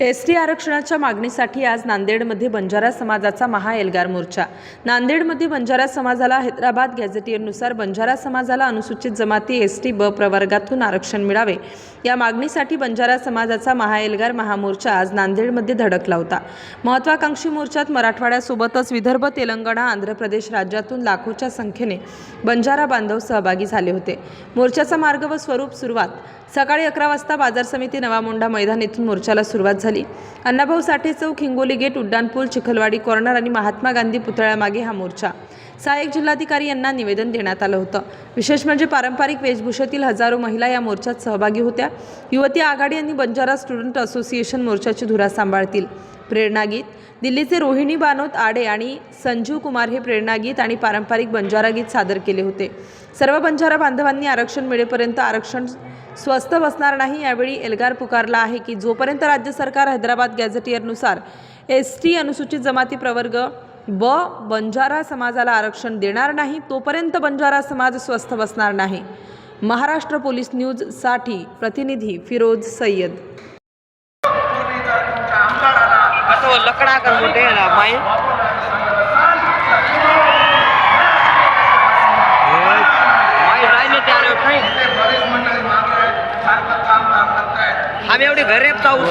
S T आरक्षणाच्या मागणीसाठी आज नांदेडमध्ये बंजारा समाजाचा महाएल्गार मोर्चा. नांदेडमध्ये बंजारा समाजाला हैदराबाद गॅझेटियरनुसार बंजारा समाजाला अनुसूचित जमाती एस टी ब प्रवर्गातून आरक्षण मिळावे. या मागणीसाठी बंजारा समाजाचा महाएल्गार महामोर्चा आज नांदेडमध्ये धडकला होता. महत्वाकांक्षी मोर्चात मराठवाड्यासोबतच विदर्भ तेलंगणा आंध्र प्रदेश राज्यातून लाखोच्या संख्येने बंजारा बांधव सहभागी झाले होते. मोर्चाचा मार्ग व स्वरूप सुरुवात. सकाळी अकरा वाजता बाजार समिती नवामोंडा मैदान येथून मोर्चाला सुरुवात झाली. अण्णाभाऊ साठे चौक हिंगोली गेट उड्डाणपूल चिखलवाडी कॉर्नर आणि महात्मा गांधी पुतळ्यामागे हा मोर्चा. सहाय्यक जिल्हाधिकारी यांना निवेदन देण्यात आलं होतं. विशेष म्हणजे पारंपरिक वेशभूषेतील हजारो महिला या मोर्चात सहभागी होत्या. युवती आघाडी आणि बंजारा स्टुडंट असोसिएशन मोर्चाची धुरा सांभाळतील. प्रेरणागीत दिल्लीचे रोहिणी बानोत आडे आणि संजीव कुमार हे प्रेरणागीत आणि पारंपरिक बंजारा गीत सादर केले होते. सर्व बंजारा बांधवांनी आरक्षण मिळेपर्यंत आरक्षण स्वस्त बसणार नाही यावेळी एल्गार पुकारला आहे की जोपर्यंत राज्य सरकार हैदराबाद गॅझेटियरनुसार एस टी अनुसूचित जमाती प्रवर्ग ब बंजारा समाजाला आरक्षण देणार नाही तोपर्यंत बंजारा समाज स्वस्थ बसणार नाही. महाराष्ट्र पोलीस न्यूजसाठी प्रतिनिधी फिरोज सय्यद. कसं लकडा कर मोठे घरे जाऊ